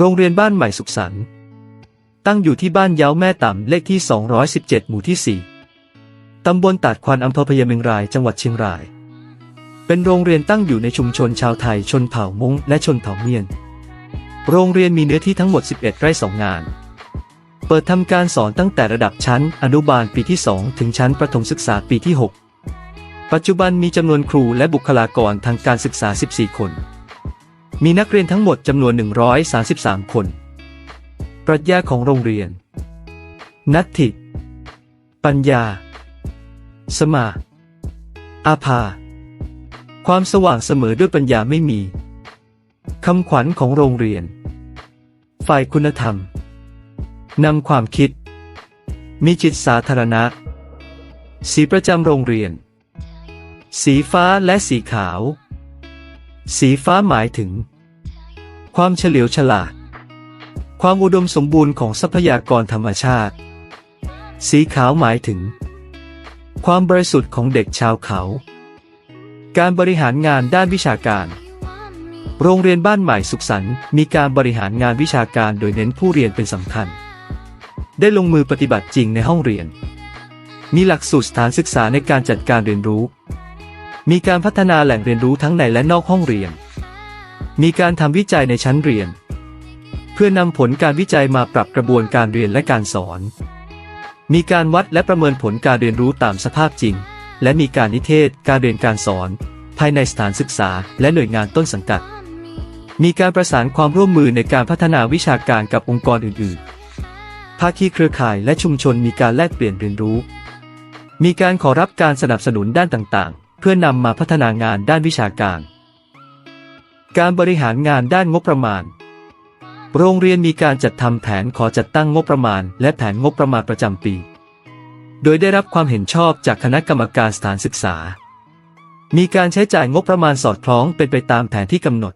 โรงเรียนบ้านใหม่สุขสันต์ตั้งอยู่ที่บ้านเย้าแม่ต่ำเลขที่ 217 หมู่ที่ 4 ตำบลตาดควันอำเภอพญาเมงรายจังหวัดเชียงราย เป็นโรงเรียนตั้งอยู่ในชุมชนชาวไทยชนเผ่ามงและชนเผ่าเมียน โรงเรียนมีเนื้อที่ทั้งหมด 11 ไร่สองงาน เปิดทำการสอนตั้งแต่ระดับชั้นอนุบาลปีที่ 2 ถึงชั้นประถมศึกษาปีที่ 6 ปัจจุบันมีจำนวนครูและบุคลากรทางการศึกษา 14 คน มีนักเรียนทั้งหมดจำนวน 133 คน ปรัชญาของโรงเรียน นัตถิ ปัญญา สมา อาภา ความสว่างเสมอด้วยปัญญาไม่มี คำขวัญของโรงเรียน ฝ่ายคุณธรรม นำความคิด มีจิตสาธารณะ สีประจำโรงเรียน สีฟ้าและสีขาว สีฟ้าหมายถึง ความเฉลียวฉลาด ความอุดมสมบูรณ์ของทรัพยากรธรรมชาติ สีขาวหมายถึง ความบริสุทธิ์ของเด็กชาวเขา การบริหารงานด้านวิชาการ โรงเรียนบ้านใหม่สุขสันต์มีการบริหารงานวิชาการโดยเน้นผู้เรียนเป็นสำคัญ ได้ลงมือปฏิบัติจริงในห้องเรียน มีหลักสูตรสถานศึกษาในการจัดการเรียนรู้ มีการพัฒนาแหล่งเรียนรู้ทั้งในและนอกห้องเรียน มีการทำวิจัยในชั้นเรียน เพื่อนำผลการวิจัยมาปรับกระบวนการเรียนและการสอน มีการวัดและประเมินผลการเรียนรู้ตามสภาพจริง และมีการนิเทศ การเรียนการสอน ภายในสถานศึกษา และหน่วยงานต้นสังกัด มีการประสานความร่วมมือในการพัฒนาวิชาการกับองค์กรอื่น ๆ ภาคีเครือข่ายและชุมชนมีการแลกเปลี่ยนเรียนรู้ มีการขอรับการสนับสนุนด้านต่าง ๆ เพื่อนำมาพัฒนางานด้านวิชาการ การบริหารงานด้านงบประมาณ โรงเรียนมีการจัดทำแผนขอจัดตั้งงบประมาณ และแผนงบประมาณประจำปี โดยได้รับความเห็นชอบจากคณะกรรมการสถานศึกษา มีการใช้จ่ายงบประมาณสอดคล้องเป็นไปตามแผนที่กำหนด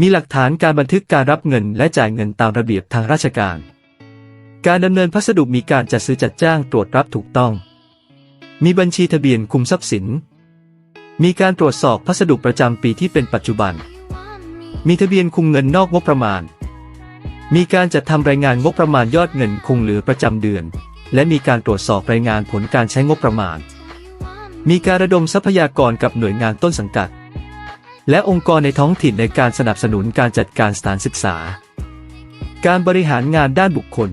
มีหลักฐานการบันทึกการรับเงินและจ่ายเงินตามระเบียบทางราชการ การดำเนินพัสดุมีการจัดซื้อจัดจ้างตรวจรับถูกต้อง มีบัญชีทะเบียนคุมทรัพย์สิน มีการตรวจสอบพัสดุประจำปีที่เป็นปัจจุบัน มีทะเบียนคุมเงินนอกงบประมาณ มีการจัดทำรายงานงบประมาณยอดเงินคงเหลือประจำเดือน และมีการตรวจสอบรายงานผลการใช้งบประมาณ มีการระดมทรัพยากรกับหน่วยงานต้นสังกัด และองค์กรในท้องถิ่นในการสนับสนุนการจัดการสถานศึกษา การบริหารงานด้านบุคคล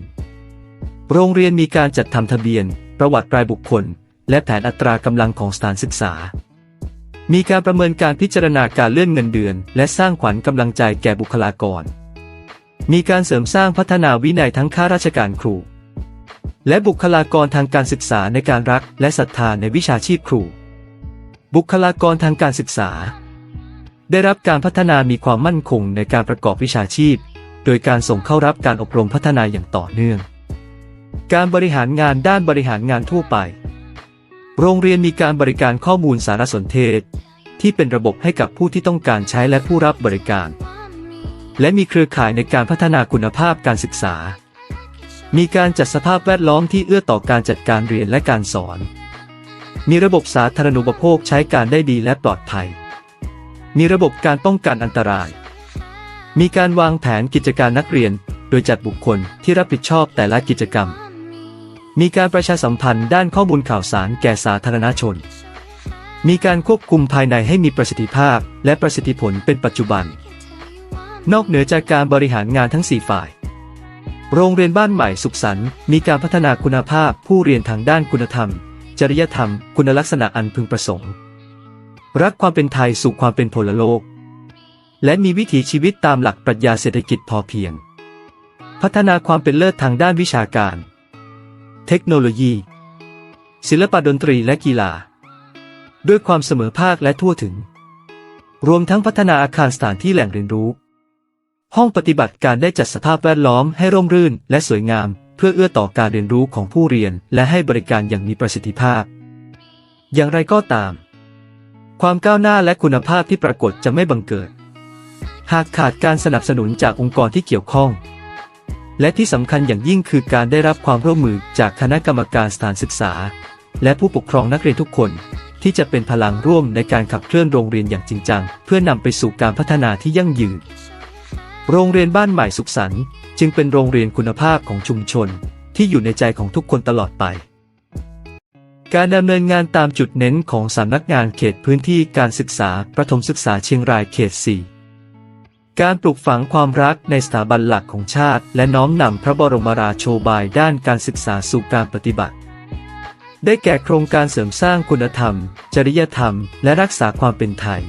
โรงเรียนมีการจัดทำทะเบียน ประวัติรายบุคคล และแผนอัตรากำลังของสถานศึกษา มีการประเมินการพิจารณาการเลื่อนเงินเดือน และสร้างขวัญกำลังใจแก่บุคลากร มีการเสริมสร้างพัฒนาวินัยทั้งข้าราชการครู และบุคลากรทางการศึกษาในการรักและศรัทธาในวิชาชีพครู บุคลากรทางการศึกษา ได้รับการพัฒนามีความมั่นคงในการประกอบวิชาชีพ โดยการส่งเข้ารับการอบรมพัฒนาอย่างต่อเนื่อง การบริหารงานด้านบริหารงานทั่วไป โรงเรียนมีการบริการข้อมูลสารสนเทศ ที่เป็นระบบให้กับผู้ที่ต้องการใช้และผู้รับบริการ และมีเครือข่ายในการพัฒนาคุณภาพการศึกษา มีการจัดสภาพแวดล้อมที่เอื้อต่อการจัดการเรียนและการสอน มีระบบสาธารณูปโภคใช้การได้ดีและปลอดภัย มีระบบการป้องกันอันตราย มีการวางแผนกิจการนักเรียน โดยจัดบุคคลที่รับผิดชอบแต่ละกิจกรรม มีการประชาสัมพันธ์ด้านข้อมูลข่าวสารแก่สาธารณชน มีการควบคุมภายในให้มีประสิทธิภาพและประสิทธิผลเป็นปัจจุบัน นอกเหนือจากการบริหารงานทั้ง 4 ฝ่าย โรงเรียนบ้านใหม่สุขสันต์มีการพัฒนาคุณภาพผู้เรียนทางด้านคุณธรรม จริยธรรม คุณลักษณะอันพึงประสงค์ รักความเป็นไทยสู่ความเป็นพลโลก และมีวิถีชีวิตตามหลักปรัชญาเศรษฐกิจพอเพียง พัฒนาความเป็นเลิศทางด้านวิชาการ เทคโนโลยี ศิลปะดนตรีและกีฬา ด้วยความเสมอภาคและทั่วถึง รวมทั้งพัฒนาอาคารสถานที่แหล่งเรียนรู้ ห้องปฏิบัติการได้จัดสภาพแวดล้อมให้ร่มรื่นและสวยงาม เพื่อเอื้อต่อการเรียนรู้ของผู้เรียน และให้บริการอย่างมีประสิทธิภาพ อย่างไรก็ตาม ความก้าวหน้าและคุณภาพที่ปรากฏจะไม่บังเกิด หากขาดการสนับสนุนจากองค์กรที่เกี่ยวข้อง และที่สำคัญอย่างยิ่งคือการได้รับความร่วมมือจากคณะกรรมการสถานศึกษา และผู้ปกครองนักเรียนทุกคน ที่จะเป็นพลังร่วมในการขับเคลื่อนโรงเรียนอย่างจริงจัง เพื่อนำไปสู่การพัฒนาที่ยั่งยืน โรงเรียนบ้านใหม่สุขสันต์จึงเป็นโรงเรียนคุณภาพของชุมชน ที่อยู่ในใจของทุกคนตลอดไป การดำเนินงานตามจุดเน้นของสำนักงานเขตพื้นที่การศึกษาประถมศึกษาเชียงรายเขต 4 การปลูกฝังความรักในสถาบันหลักของชาติ และน้อมนำพระบรมราโชบายด้านการศึกษาสู่การปฏิบัติ ได้แก่โครงการเสริมสร้างคุณธรรม จริยธรรม และรักษาความเป็นไทย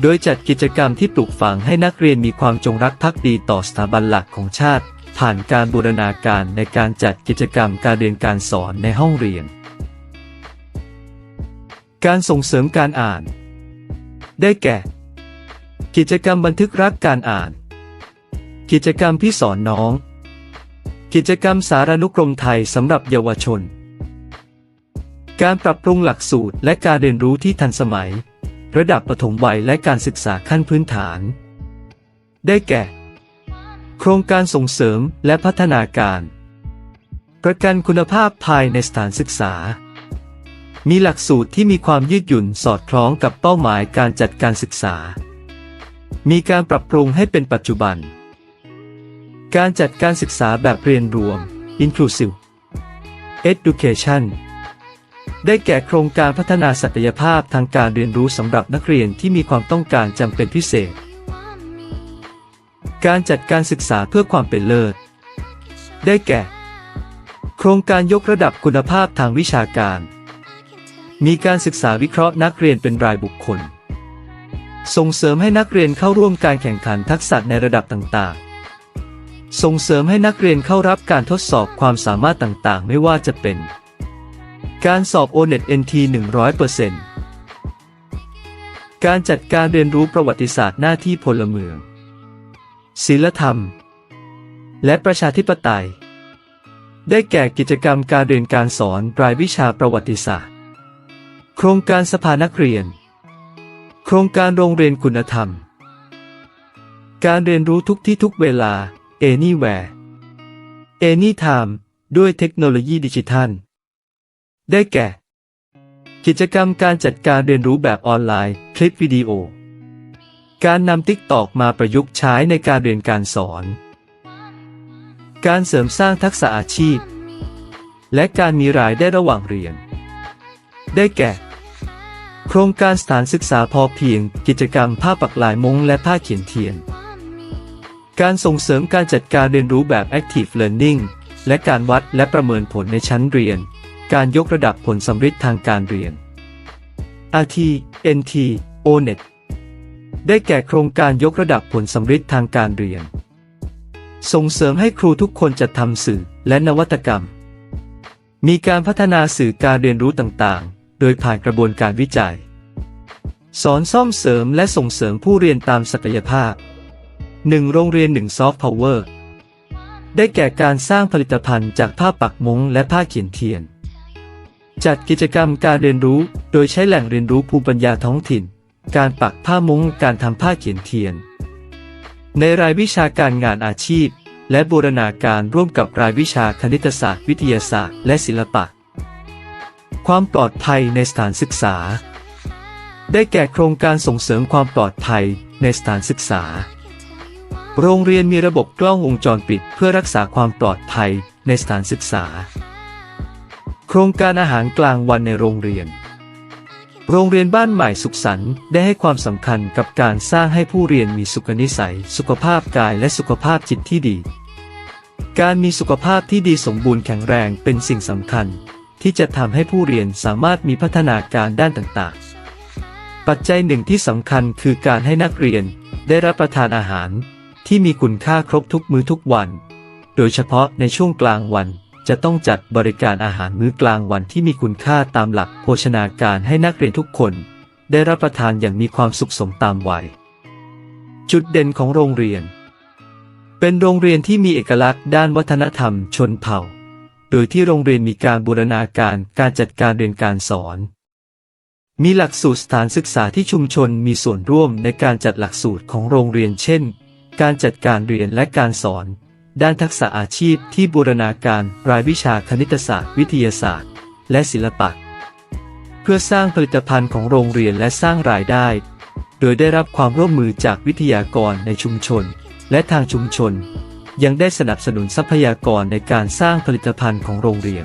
โดยจัดกิจกรรมที่ปลูกฝังให้นักเรียนมีความจงรักภักดีต่อสถาบันหลักของชาติ ผ่านการบูรณาการในการจัดกิจกรรมการเรียนการสอนในห้องเรียน การส่งเสริมการอ่าน ได้แก่ กิจกรรมบันทึกรักการอ่าน กิจกรรมพี่สอนน้อง กิจกรรมสารานุกรมไทยสำหรับเยาวชน การปรับปรุงหลักสูตรและการเรียนรู้ที่ทันสมัย ระดับปฐมวัยและการศึกษาขั้นพื้นฐาน ได้แก่ โครงการส่งเสริมและพัฒนาการ ประกันคุณภาพภายในสถานศึกษา มีหลักสูตรที่มีความยืดหยุ่นสอดคล้องกับเป้าหมายการจัดการศึกษา มีการปรับปรุงให้เป็นปัจจุบัน การจัดการศึกษาแบบเรียนรวม inclusive education ได้แก่โครงการพัฒนาศักยภาพทางการเรียนรู้สำหรับนักเรียนที่มีความต้องการจำเป็นพิเศษ การจัดการศึกษาเพื่อความเป็นเลิศ ได้แก่ โครงการยกระดับคุณภาพทางวิชาการ มีการศึกษาวิเคราะห์นักเรียนเป็นรายบุคคล ส่งเสริมให้นักเรียนเข้าร่วมการแข่งขันทักษะในระดับต่างๆ ส่งเสริมให้นักเรียนเข้ารับการทดสอบความสามารถต่างๆ ไม่ว่าจะเป็น การสอบ O-NET NT 100%การจัดการเรียนรู้ประวัติศาสตร์หน้าที่พลเมือง ศิลธรรม และประชาธิปไตย ได้แก่กิจกรรมการเรียนการสอนรายวิชาประวัติศาสตร์ โครงการสภานักเรียน ครงการโรงเรียนคุณธรรม การเรียนรู้ทุกที่ทุกเวลา anywhere anytime ด้วยเทคโนโลยีดิจิทัล ได้แก่ กิจกรรมการจัดการเรียนรู้แบบออนไลน์ คลิปวิดีโอ การนำติ๊กตอกมาประยุกต์ใช้ในการเรียนการสอน การเสริมสร้างทักษะอาชีพ และการมีรายได้ระหว่างเรียน ได้แก่ โครงการสถานศึกษาพอเพียง กิจกรรมผ้าปักลายมงและผ้าเขียนเทียน การส่งเสริมการจัดการเรียนรู้แบบ Active Learning และการวัดและประเมินผลในชั้นเรียน การยกระดับผลสำฤทธิ์ทางการเรียน RT NT ONET ได้แก่โครงการยกระดับผลสำฤทธิ์ทางการเรียน ส่งเสริมให้ครูทุกคนจะทำสื่อและนวัตกรรม มีการพัฒนาสื่อการเรียนรู้ต่างๆ โดยผ่านกระบวนการวิจัย สอนซ่อมเสริมและส่งเสริมผู้เรียนตามศักยภาพ 1. โรงเรียน1 Soft Power ได้แก่การสร้างผลิตภัณฑ์จากผ้าปักมงและผ้าเขียนเทียน จัดกิจกรรมการเรียนรู้ โดยใช้แหล่งเรียนรู้ภูมิปัญญาท้องถิ่น การปักผ้ามงการทำผ้าเขียนเทียน ในรายวิชาการงานอาชีพ และบูรณาการร่วมกับรายวิชาคณิตศาสตร์ วิทยาศาสตร์ และศิลปะ ความปลอดภัยในสถานศึกษา ได้แก่โครงการส่งเสริมความปลอดภัยในสถานศึกษา โรงเรียนมีระบบกล้องวงจรปิดเพื่อรักษาความปลอดภัยในสถานศึกษา โครงการอาหารกลางวันในโรงเรียน โรงเรียนบ้านใหม่สุขสันต์ได้ให้ความสำคัญกับการสร้างให้ผู้เรียนมีสุขนิสัย สุขภาพกายและสุขภาพจิตที่ดี การมีสุขภาพที่ดีสมบูรณ์แข็งแรงเป็นสิ่งสำคัญ ที่จะทำให้ผู้เรียนสามารถมีพัฒนาการด้านต่างๆ ปัจจัยหนึ่งที่สำคัญคือการให้นักเรียนได้รับประทานอาหาร ที่มีคุณค่าครบทุกมื้อทุกวัน โดยเฉพาะในช่วงกลางวันจะต้องจัดบริการอาหารมื้อกลางวันที่มีคุณค่าตามหลักโภชนาการให้นักเรียนทุกคน ได้รับประทานอย่างมีความสุขสมตามวัย จุดเด่นของโรงเรียน เป็นโรงเรียนที่มีเอกลักษณ์ด้านวัฒนธรรมชนเผ่า โดยที่โรงเรียนมีการบูรณาการการจัดการเรียนการสอน มีหลักสูตรสถานศึกษาที่ชุมชนมีส่วนร่วมในการจัดหลักสูตรของโรงเรียนเช่น การจัดการเรียนและการสอน ด้านทักษะอาชีพที่บูรณาการรายวิชาคณิตศาสตร์ วิทยาศาสตร์ และศิลปะ เพื่อสร้างผลิตภัณฑ์ของโรงเรียนและสร้างรายได้ โดยได้รับความร่วมมือจากวิทยากรในชุมชน และทางชุมชน ยังได้สนับสนุนทรัพยากรในการสร้างผลิตภัณฑ์ของโรงเรียน